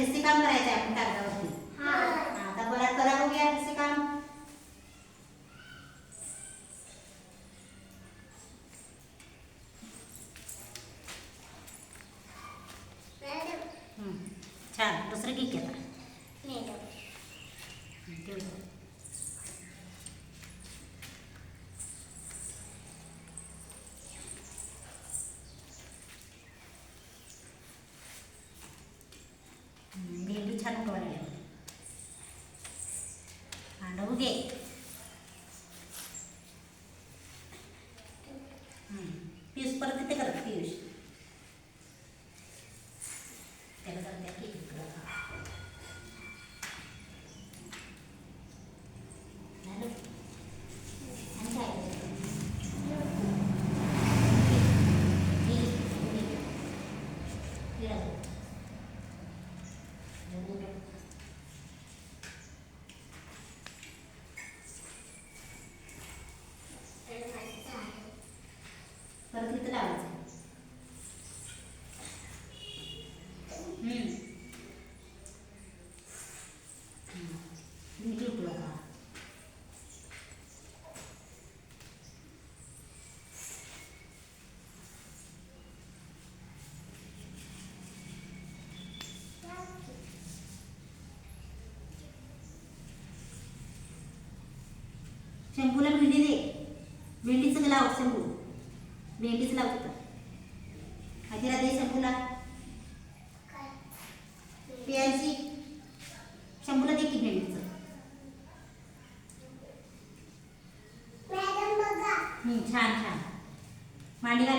ठसे काम करायचं आपण कागदावरती. आता बरं करा बघूया ठसे काम छान. दुसरं की घेता पीस परत तिथे कर पियुष त्याला जरा द्या की इकडं. शंभूला भेंडी दे. भेंडीचं लाव शंभू. भेंडीचं लाव तिथं. आजीला दे शंभूला. पियांची शंभूला दे की भेंडीचं. छान छान. मांडी घाल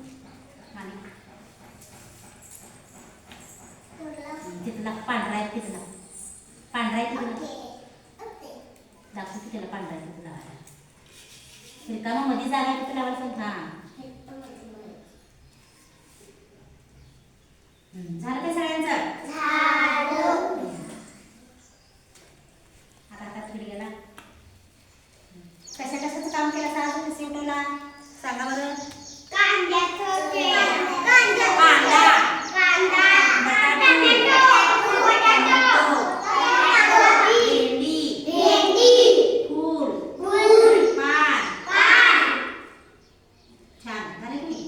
त्याला पांढरा तिथं लावायला रिकामा मध्ये जागा आहे तिथं लावायला सांग हां. छान झालं की नाही